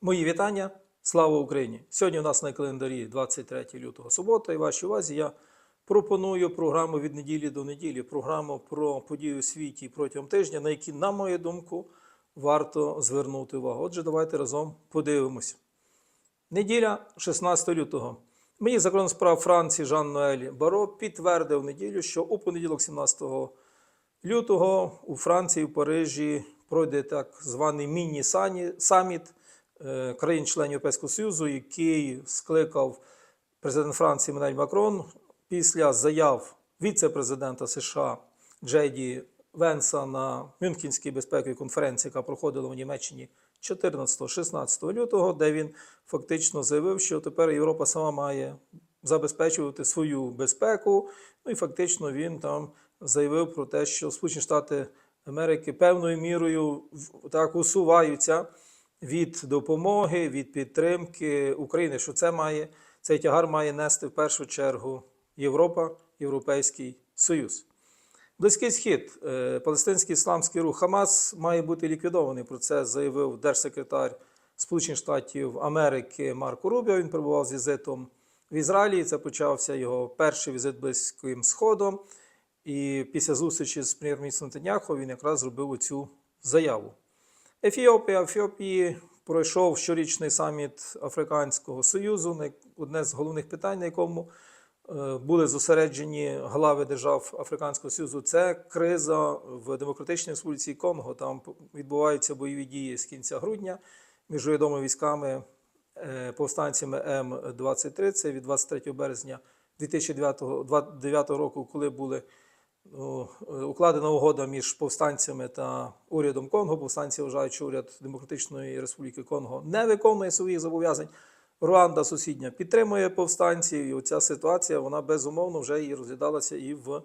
Мої вітання. Слава Україні! Сьогодні у нас на календарі 23 лютого субота, і вашій увазі я пропоную програму від неділі до неділі, програму про події у світі протягом тижня, на які, на мою думку, варто звернути увагу. Отже, давайте разом подивимось. Неділя 16 лютого. Міністр закордонних справ Франції Жан Ноель Баро підтвердив неділю, що у понеділок 17 лютого у Франції, в Парижі пройде так званий міні-саміт країн-членів Європейського Союзу, який скликав президент Франції Менель Макрон після заяв віце-президента США Джейді Венса на Мюнхенській безпековій конференції, яка проходила в Німеччині 14-16 лютого, де він фактично заявив, що тепер Європа сама має забезпечувати свою безпеку. Ну і фактично він там заявив про те, що Сполучені Штати Америки певною мірою так усуваються від допомоги, від підтримки України, що це має цей тягар має нести в першу чергу Європа, Європейський Союз. Близький схід, е, палестинський ісламський рух Хамас має бути ліквідований. Про це заявив держсекретар Сполучених Штатів Америки Марко Рубіо. Він перебував з візитом в Ізраїлі. Це почався його перший візит близьким сходом. І після зустрічі з прем'єр-міністром Нетаньяху він якраз зробив оцю заяву. Ефіопія. В Ефіопії пройшов щорічний саміт Африканського Союзу. Одне з головних питань, на якому е, були зосереджені глави держав Африканського Союзу. Це криза в Демократичній Республіці Конго. Там відбуваються бойові дії з кінця грудня між урядовими військами, е, повстанцями М-23. Це від 23 березня 2009 року, коли були укладена угода між повстанцями та урядом Конго. Повстанці вважають, що уряд Демократичної Республіки Конго не виконує своїх зобов'язань. Руанда сусідня підтримує повстанців, і оця ситуація вона безумовно вже і розглядалася і в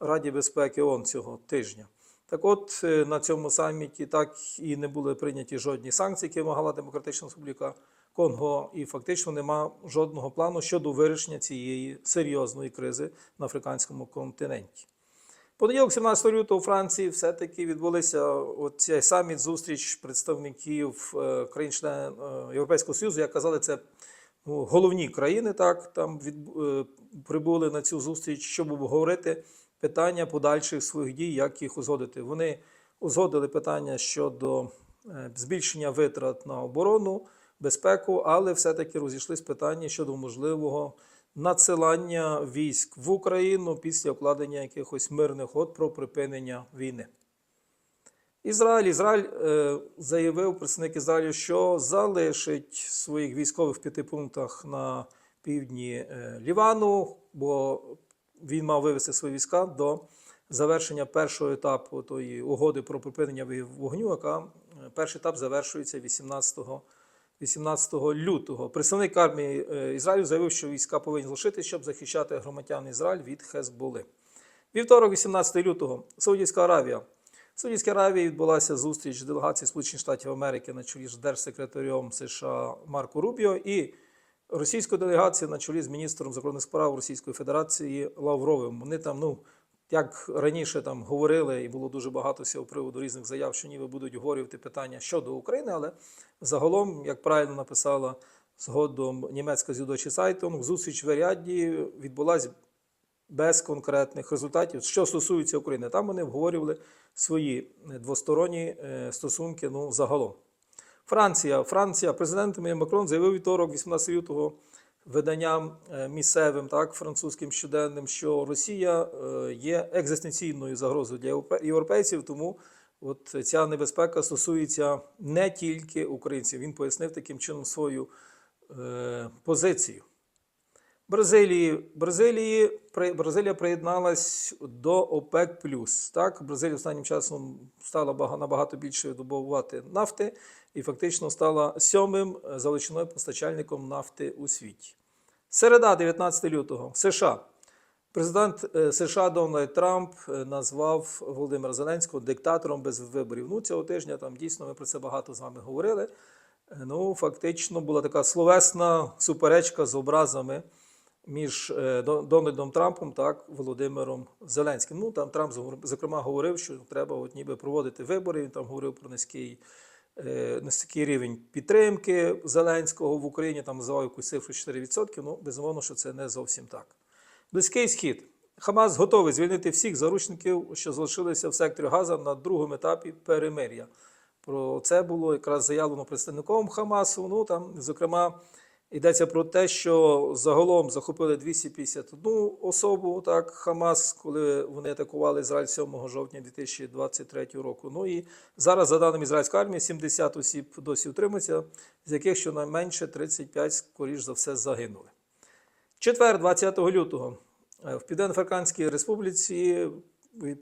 Раді безпеки ООН цього тижня. Так от е, на цьому саміті так і не були прийняті жодні санкції, які вимагала Демократична Республіка Конго, і фактично нема жодного плану щодо вирішення цієї серйозної кризи на африканському континенті. Понеділок, 17 лютого у Франції, все-таки відбулися цей саміт, зустріч представників е, країн-член е, Європейського Союзу. Як казали, це ну, головні країни так там від, е, прибули на цю зустріч, щоб обговорити питання подальших своїх дій, як їх узгодити. Вони узгодили питання щодо збільшення витрат на оборону, безпеку, але все-таки розійшлись питання щодо можливого надсилання військ в Україну після укладення якихось мирних угод про припинення війни. Ізраїль Ізраїль е, заявив представник Ізраїлю, що залишить своїх військових в п'яти пунктах на півдні е, Лівану, бо він мав вивести свої війська до завершення першого етапу тої угоди про припинення вогню, яка е, перший етап завершується 18 18 лютого. Представник армії е, Ізраїлю заявив, що війська повинні залишити, щоб захищати громадян Ізраїль від Хезболи. Вівторок, 18 лютого, Саудівська Аравія. В Саудівській Аравії відбулася зустріч делегації Сполучених Штатів Америки на чолі з держсекретарем США Марко Рубіо і російської делегації на чолі з міністром закордонних справ Російської Федерації Лавровим. Вони там, ну як раніше там говорили, і було дуже багато цього приводу різних заяв, що ніби будуть обговорювати питання щодо України, але загалом, як правильно написала згодом німецька Зюдочі Сайтон, зустріч в Ряді відбулася без конкретних результатів. Що стосується України, там вони обговорювали свої е, двосторонні е, стосунки ну, загалом. Франція. Франція, президент Макрон заявив вівторок, 18 лютого, виданням е, місцевим, так, французьким щоденним, що Росія е, є екзистенційною загрозою для європейців, тому от ця небезпека стосується не тільки українців. Він пояснив таким чином свою е, позицію. Бразилії. Бразилії Бразилія приєдналась до ОПЕК+. Так, Бразилія останнім часом стала набагато більше добувати нафти і фактично стала сьомим е, за постачальником нафти у світі. Середа, 19 лютого, США. Президент е, США Дональд Трамп е, назвав Володимира Зеленського диктатором без виборів. Ну, цього тижня там дійсно ми про це багато з вами говорили. Ну, фактично була така словесна суперечка з образами між Дональдом Трампом та Володимиром Зеленським. Ну там Трамп зокрема говорив, що треба от ніби проводити вибори. Він там говорив про низький низький рівень підтримки Зеленського в Україні, там називав якусь цифру 4%, ну, безумовно, що це не зовсім так. Близький схід. Хамас готовий звільнити всіх заручників, що залишилися в секторі Газа на другому етапі перемир'я. Про це було якраз заявлено представником Хамасу. Ну там, зокрема, йдеться про те, що загалом захопили 251 особу. Так, Хамас, коли вони атакували Ізраїль 7 жовтня 2023 року. Ну і зараз, за даними ізраїльської армії, 70 осіб досі утримуються, з яких щонайменше 35, скоріш за все, загинули. Четвер, 20 лютого, е, в Південно-Африканській Республіці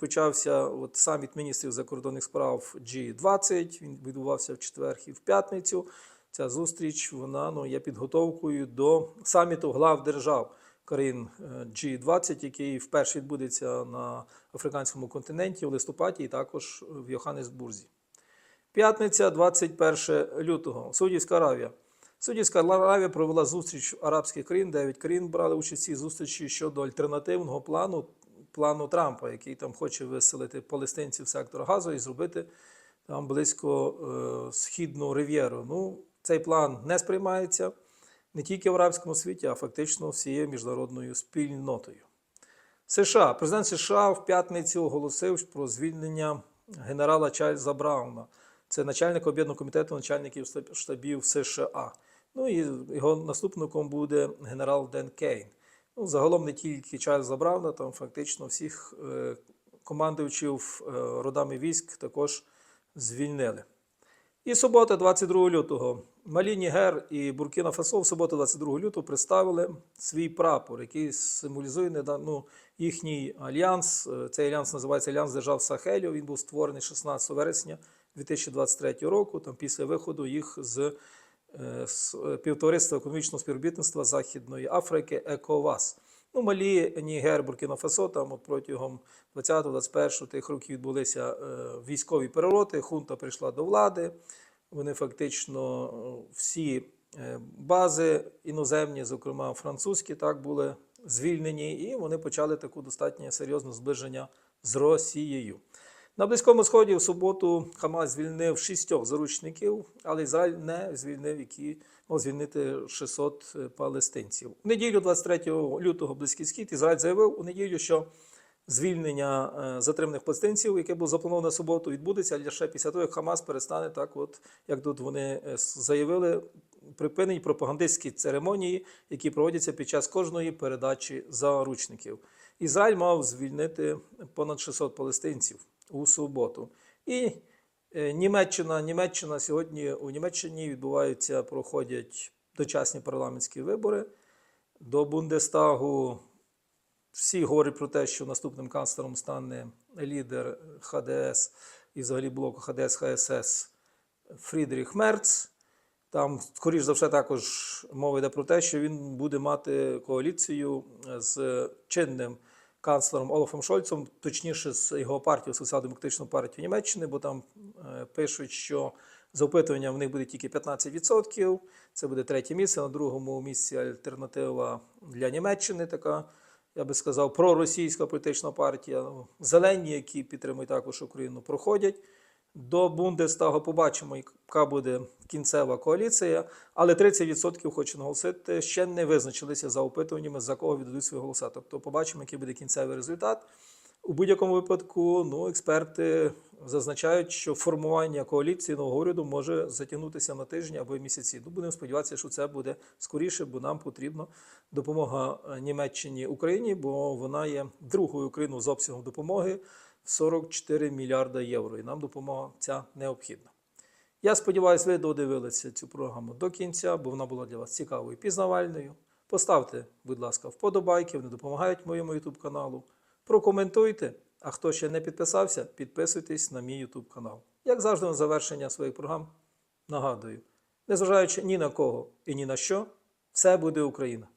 почався от саміт міністрів закордонних справ G20. Він відбувався в четвер і в п'ятницю. Ця зустріч вона ну, є підготовкою до саміту глав держав країн е, G20, який вперше відбудеться на африканському континенті в листопаді і також в Йоханнесбурзі. П'ятниця, 21 лютого. Саудівська Аравія. Саудівська Аравія провела зустріч арабських країн. Дев'ять країн брали участь в цій зустрічі щодо альтернативного плану плану Трампа, який там хоче виселити палестинців сектора Газу і зробити там близько е, східну рив'єру. Ну, цей план не сприймається не тільки в арабському світі, а фактично всією міжнародною спільнотою. США президент США в п'ятницю оголосив про звільнення генерала Чарльза Брауна. Це начальник об'єднаного комітету начальників штабів США. Ну і його наступником буде генерал Ден Кейн. Ну, загалом не тільки Чарльза Брауна, там фактично всіх е, командувачів е, родами військ також звільнили. І субота, 22 лютого, Малі Нігер і Буркіна Фасо в суботу, 22 лютого, представили свій прапор, який символізує ну, їхній альянс. Е, Цей альянс називається Альянс держав Сахелю. Він був створений 16 вересня 2023 року, там після виходу їх з з Півтовариства економічного співробітництва Західної Африки ЕКОВАС. Ну, Малі, Нігер, Буркіна Фасо, там от протягом 20-21 тих років відбулися військові перевороти, хунта прийшла до влади. Вони фактично всі бази іноземні, зокрема французькі, так були звільнені, і вони почали таку достатньо серйозне зближення з Росією. На Близькому Сході в суботу Хамас звільнив шістьох заручників, але Ізраїль не звільнив, які звільнити 600 палестинців. У неділю, 23 лютого, Близький Схід, Ізраїль заявив у неділю, що звільнення затриманих палестинців, яке було заплановано на суботу, відбудеться лише після того, як Хамас перестане так, от як тут вони заявили, припинить пропагандистські церемонії, які проводяться під час кожної передачі заручників. Ізраїль мав звільнити понад 600 палестинців у суботу. І Німеччина, Німеччина сьогодні у Німеччині відбуваються, проходять дочасні парламентські вибори. До Бундестагу всі говорять про те, що наступним канцлером стане лідер ХДС і взагалі блоку ХДС ХСС Фрідріх Мерц. Там, скоріш за все, також мова йде про те, що він буде мати коаліцію з чинним канцлером Олафом Шольцем, точніше, з його партією, Соціал-демократичну партію Німеччини, бо там е, пишуть, що за опитуванням в них буде тільки 15%. Це буде третє місце. На другому місці альтернатива для Німеччини, така, я би сказав, проросійська політична партія. Зелені, які підтримують також Україну, проходять. До Бундестагу побачимо, яка буде кінцева коаліція, але 30% хочу наголосити, ще не визначилися за опитуваннями, за кого віддадуть свої голоса. Тобто побачимо, який буде кінцевий результат. У будь-якому випадку ну, експерти зазначають, що формування коаліції нового уряду може затягнутися на тижні або місяці. Ну, будемо сподіватися, що це буде скоріше, бо нам потрібна допомога Німеччині Україні, бо вона є другою країною з обсягом допомоги. 44 мільярда євро. І нам допомога ця необхідна. Я сподіваюся, ви додивилися цю програму до кінця, бо вона була для вас цікавою і пізнавальною. Поставте, будь ласка, вподобайки, вони допомагають моєму YouTube каналу. Прокоментуйте. А хто ще не підписався, підписуйтесь на мій YouTube канал. Як завжди, на завершення своїх програм нагадую: незважаючи ні на кого і ні на що, все буде Україна!